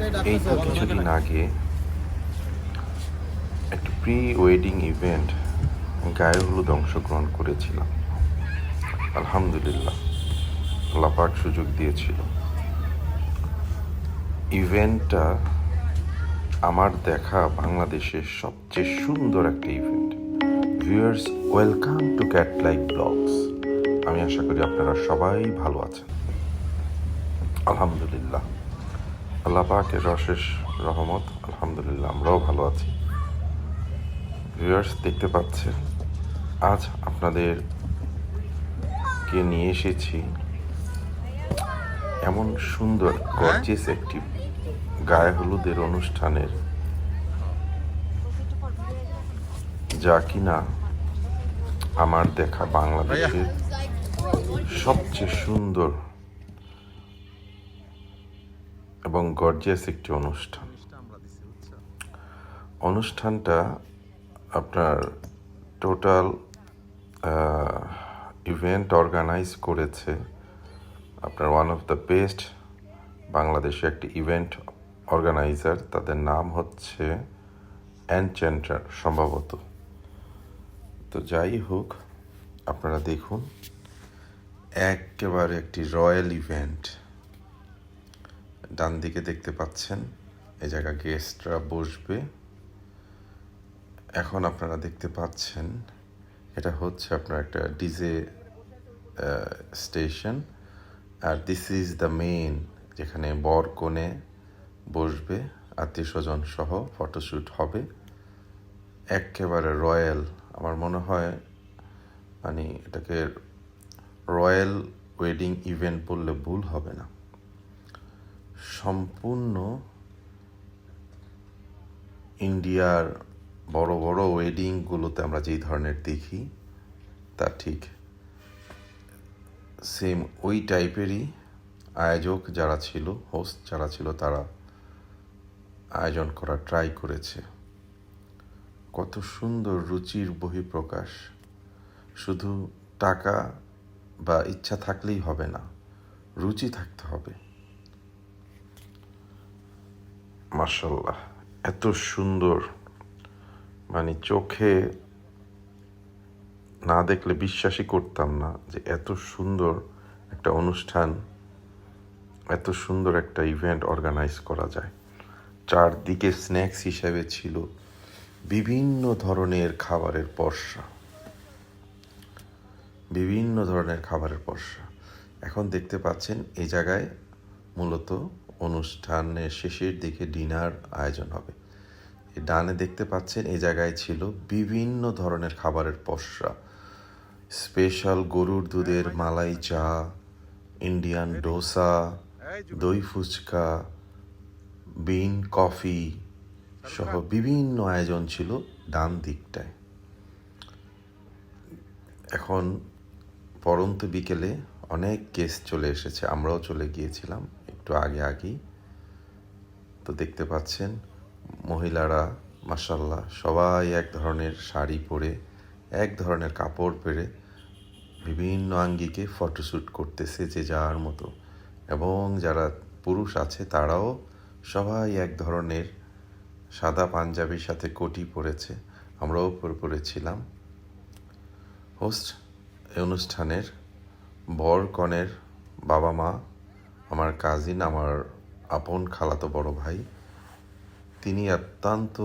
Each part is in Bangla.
এই তো কিছুদিন আগে একটা প্রি ওয়েডিং ইভেন্ট গায়ে হলুদ অংশগ্রহণ করেছিলাম। আলহামদুলিল্লাহ লাপাক সুযোগ দিয়েছিল। ইভেন্টটা আমার দেখা বাংলাদেশের সবচেয়ে সুন্দর একটা event viewers welcome to cat like blogs আমি আশা করি আপনারা সবাই ভালো আছেন। আলহামদুলিল্লাহ। আল্লাহ পাকের অশেষ রহমত আলহামদুলিল্লাহ আমরাও ভালো আছি। ভিউয়ার্স দেখতে পাচ্ছেন আজ আপনাদের কে নিয়ে এসেছি এমন সুন্দর গর্জিয়াস একটি গায়ে হলুদের অনুষ্ঠানের। যা কিনা আমার দেখা বাংলাদেশের সবচেয়ে সুন্দর এবং গর্জিয়াস একটি অনুষ্ঠান। অনুষ্ঠানটা আপনার টোটাল ইভেন্ট অর্গানাইজ করেছে আপনার ওয়ান অফ দ্য বেস্ট বাংলাদেশে একটি ইভেন্ট অর্গানাইজার তাদের নাম হচ্ছে অ্যানচেন্টার সম্ভবত। তো যাই হোক, আপনারা দেখুন, একেবারে একটি রয়্যাল ইভেন্ট ডান দিকে দেখতে পাচ্ছেন, এই জায়গা গেস্টরা বসবে। এখন আপনারা দেখতে পাচ্ছেন, এটা হচ্ছে আপনার একটা ডিজে স্টেশন আর দিস ইজ দ্য মেইন যেখানে বর কোণে বসবে, আত্মীয় স্বজন সহ ফটোশ্যুট হবে। একেবারে রয়্যাল, আমার মনে হয় মানে এটাকে রয়্যাল ওয়েডিং ইভেন্ট বললে ভুল হবে না। সম্পূর্ণ ইন্ডিয়ার বড় বড় ওয়েডিংগুলোতে আমরা যেই ধরনের দেখি, তা ঠিক সেম ওই টাইপেরই আয়োজক যারা ছিল হোস্ট যারা ছিল, তারা আয়োজন করা ট্রাই করেছে। কত সুন্দর রুচির বহিঃপ্রকাশ। শুধু টাকা বা ইচ্ছা থাকলেই হবে না, রুচি থাকতে হবে। মার্শাল্লাহ এত সুন্দর। মানে চোখে না দেখলে বিশ্বাসই করতাম না যে এত সুন্দর একটা অনুষ্ঠান, এত সুন্দর একটা ইভেন্ট অর্গানাইজ করা যায়। চারদিকে স্ন্যাক্স হিসেবে ছিল বিভিন্ন ধরনের খাবারের পর্ষা বিভিন্ন ধরনের খাবারের পর্ষা এখন দেখতে পাচ্ছেন এই জায়গায় মূলত অনুষ্ঠানের শেষের দিকে ডিনার আয়োজন হবে। ডানে দেখতে পাচ্ছেন এই জায়গায় ছিল বিভিন্ন ধরনের খাবারের পসরা। স্পেশাল গরুর দুধের মালাই চা, ইন্ডিয়ান ডোসা, দই ফুচকা, বিন কফি সহ বিভিন্ন আয়োজন ছিল ডান দিকটায়। এখন পরন্ত বিকেলে অনেক কেস চলে এসেছে, আমরাও চলে গিয়েছিলাম। একটু আগে আগেই। তো দেখতে পাচ্ছেন, মহিলারা মাসাল্লাহ সবাই এক ধরনের শাড়ি পরে, এক ধরনের কাপড় পরে বিভিন্ন আঙ্গিকে ফটোশ্যুট করতেছে যে যার মতো। এবং যারা পুরুষ আছে, তারাও সবাই এক ধরনের সাদা পাঞ্জাবির সাথে কোটি পরেছে। আমরাও পরে, পরেছিলাম। হোস্ট অনুষ্ঠানের বর কনের বাবা মা আমার কাজিন আমার আপন খালাতো বড় ভাই, তিনি অত্যন্ত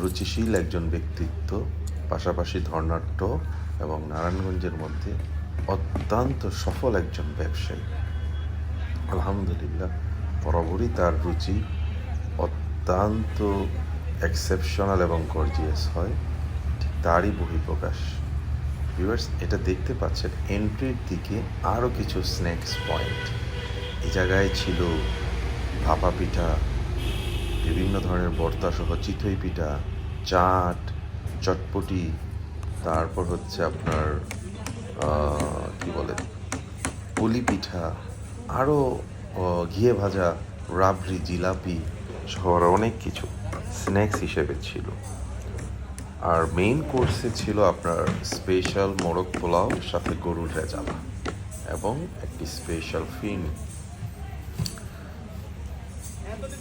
রুচিশীল একজন ব্যক্তিত্ব, পাশাপাশি ধর্নাট্য এবং নারায়ণগঞ্জের মধ্যে অত্যন্ত সফল একজন ব্যবসায়ী। আলহামদুলিল্লাহ, বরাবরই তার রুচি অত্যন্ত এক্সেপশনাল এবং গর্জিয়াস হয়। ঠিক তারই বহিঃপ্রকাশ। ভিউয়ার্স এটা দেখতে পাচ্ছেন এন্ট্রির দিকে আরও কিছু স্ন্যাক্স পয়েন্ট এই জায়গায় ছিল ভাপা পিঠা, বিভিন্ন ধরনের বর্তা সহ চিতই পিঠা, চাট, চটপটি, তারপর হচ্ছে আপনার কি বলে, পুলি পিঠা আরও ঘিয়ে ভাজা রাবড়ি, জিলাপি সহ অনেক কিছু স্ন্যাক্স হিসেবে ছিল। আর মেইন কোর্সে ছিল আপনার স্পেশাল মোরগ পোলাও, সাথে গরুর রেজালা এবং একটি স্পেশাল ফিন।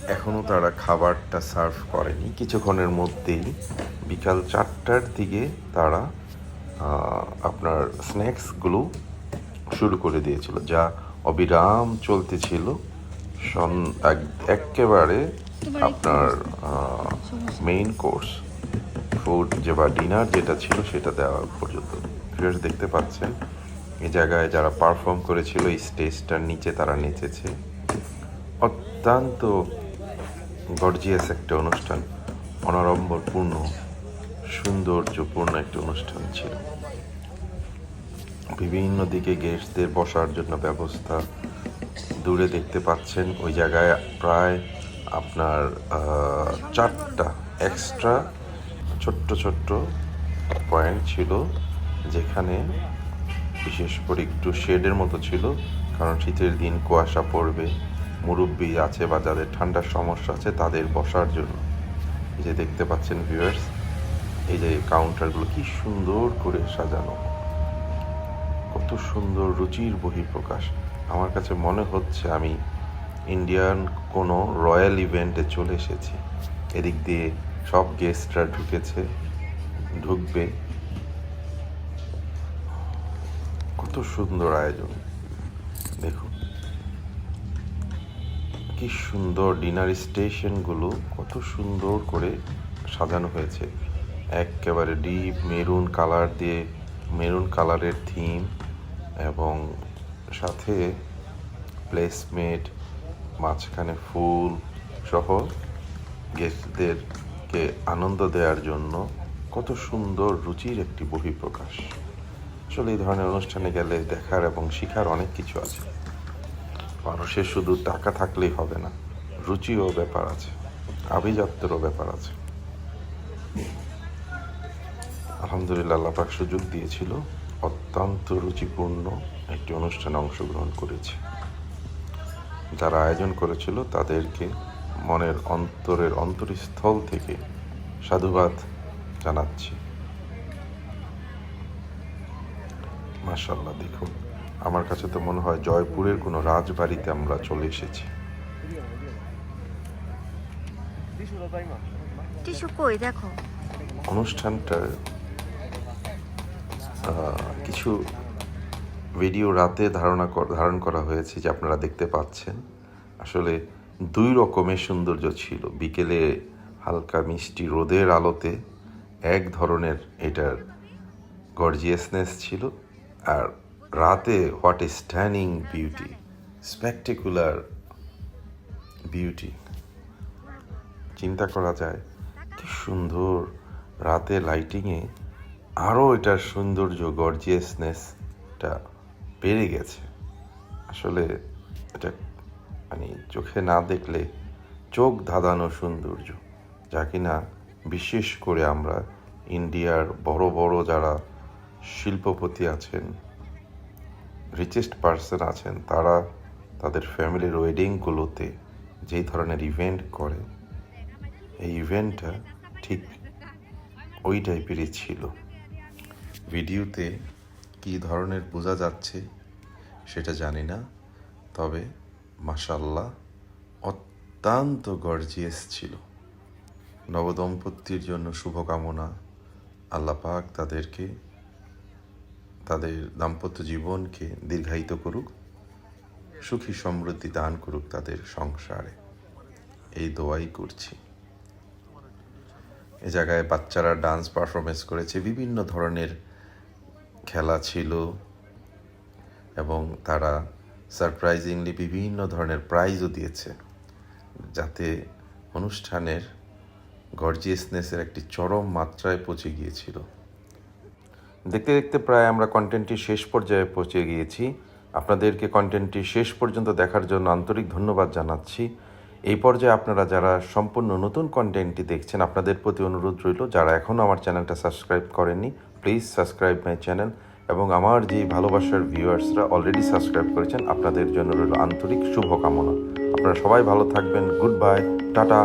এখনও তারা খাবারটা সার্ভ করেনি। কিছুক্ষণের মধ্যেই বিকাল চারটার দিকে তারা আপনার স্ন্যাক্সগুলো শুরু করে দিয়েছিল যা অবিরাম চলতেছিল। সন এক- একেবারে আপনার মেইন কোর্স ফুড যে বা ডিনার যেটা ছিল সেটা দেওয়া পর্যন্ত। ভিউয়ার্স দেখতে পাচ্ছেন এই জায়গায় যারা পারফর্ম করেছিল এই স্টেজটার নিচে তারা নেচেছে। অত্যন্ত গর্জিয়াস একটা অনুষ্ঠান অনাড়ম্বরপূর্ণ সৌন্দর্যপূর্ণ একটা অনুষ্ঠান ছিল। বিভিন্ন দিকে গেস্টদের বসার জন্য ব্যবস্থা দূরে দেখতে পাচ্ছেন। ওই জায়গায় প্রায় আপনার চারটা এক্সট্রা ছোট্ট ছোট্ট পয়েন্ট ছিল, যেখানে বিশেষ করে একটু শেডের মতো ছিল, কারণ শীতের দিন কুয়াশা পড়বে। মুরব্বি আছে বা যাদের ঠান্ডার সমস্যা আছে তাদের বসার জন্য। এই যে দেখতে পাচ্ছেন ভিউয়ার্স এই যে কাউন্টারগুলো কি সুন্দর করে সাজানো। কত সুন্দর রুচির বহিঃপ্রকাশ। আমার কাছে মনে হচ্ছে আমি ইন্ডিয়ান কোনো রয়্যাল ইভেন্টে চলে এসেছি। এদিক দিয়ে সব গেস্টরা ঢুকেছে, ঢুকবে। কত সুন্দর আয়োজন। দেখুন। কি সুন্দর ডিনার স্টেশনগুলো, কত সুন্দর করে সাজানো হয়েছে। একেবারে ডিপ মেরুন কালার দিয়ে, মেরুন কালারের থিম এবং সাথে প্লেসমেট, মাঝখানে ফুল সহ গেস্টদেরকে আনন্দ দেওয়ার জন্য কত সুন্দর রুচির একটি বহিঃপ্রকাশ। আসলে এই ধরনের অনুষ্ঠানে গেলে দেখার এবং শেখার অনেক কিছু আছে। মানুষের শুধু টাকা থাকলেই হবে না, রুচিও ব্যাপার আছে, আভিজাত্যেরও ব্যাপার আছে। আলহামদুলিল্লাহ আল্লাহ পাক সুযোগ দিয়েছিল, অত্যন্ত রুচিপূর্ণ একটি অনুষ্ঠানে অংশগ্রহণ করেছি। যারা আয়োজন করেছিল তাদেরকে মনের অন্তরের অন্তরস্থল থেকে সাধুবাদ জানাচ্ছি। মাশাল্লাহ দেখুন। আমার কাছে তো মনে হয় জয়পুরের কোনো রাজবাড়িতে আমরা চলে এসেছি। দেখো। অনুষ্ঠানটার কিছু ভিডিও রাতে ধারণা কর- ধারণ করা হয়েছে যে আপনারা দেখতে পাচ্ছেন। আসলে দুই রকমের সৌন্দর্য ছিল। বিকেলে হালকা মিষ্টি রোদের আলোতে এক ধরনের এটার গর্জিয়াসনেস ছিল আর রাতে what a stunning beauty? Spectacular beauty. চিন্তা করা যায়, কি সুন্দর রাতে লাইটিংয়ে আরও এটার সৌন্দর্য গর্জিয়াসনেসটা বেড়ে গেছে। আসলে এটা মানে চোখে না দেখলে চোখ ধাঁধানো সৌন্দর্য, যা কিনা বিশেষ করে আমরা ইন্ডিয়ার বড় বড় যারা শিল্পপতি আছেন রিচেস্ট পার্সন আছেন তারা তাদের ফ্যামিলির ওয়েডিংগুলোতে যেই ধরনের ইভেন্ট করে, এই ইভেন্টটা ঠিক ওই টাইপেরই ছিল। ভিডিওতে কী ধরনের বোঝা যাচ্ছে সেটা জানি না, তবে মাসাল্লাহ অত্যন্ত গর্জিয়াস ছিল। নবদম্পতির জন্য শুভকামনা, আল্লাহ পাক তাদেরকে তাদের দাম্পত্য জীবনকে দীর্ঘায়িত করুক, সুখী সমৃদ্ধি দান করুক তাদের সংসারে। এই দোয়াই করছি। এ জায়গায় বাচ্চারা ডান্স পারফরমেন্স করেছে, বিভিন্ন ধরনের খেলা ছিল এবং তারা সারপ্রাইজিংলি বিভিন্ন ধরনের প্রাইজও দিয়েছে, যাতে অনুষ্ঠানের গর্জিয়াসনেসের একটি চরম মাত্রায় পৌঁছে গিয়েছিল। দেখতে দেখতে প্রায় আমরা কন্টেন্টটি শেষ পর্যায়ে পৌঁছে গিয়েছি। আপনাদেরকে কন্টেন্টটি শেষ পর্যন্ত দেখার জন্য আন্তরিক ধন্যবাদ জানাচ্ছি। এই পর্যায়ে আপনারা যারা সম্পূর্ণ নতুন কন্টেন্টটি দেখছেন, আপনাদের প্রতি অনুরোধ রইল, যারা এখনও আমার চ্যানেলটা সাবস্ক্রাইব করেননি প্লিজ সাবস্ক্রাইব মাই চ্যানেল এবং আমার যে ভালোবাসার ভিউয়ার্সরা অলরেডি সাবস্ক্রাইব করেছেন, আপনাদের জন্য রইল আন্তরিক শুভকামনা। আপনারা সবাই ভালো থাকবেন গুড বাই টাটা।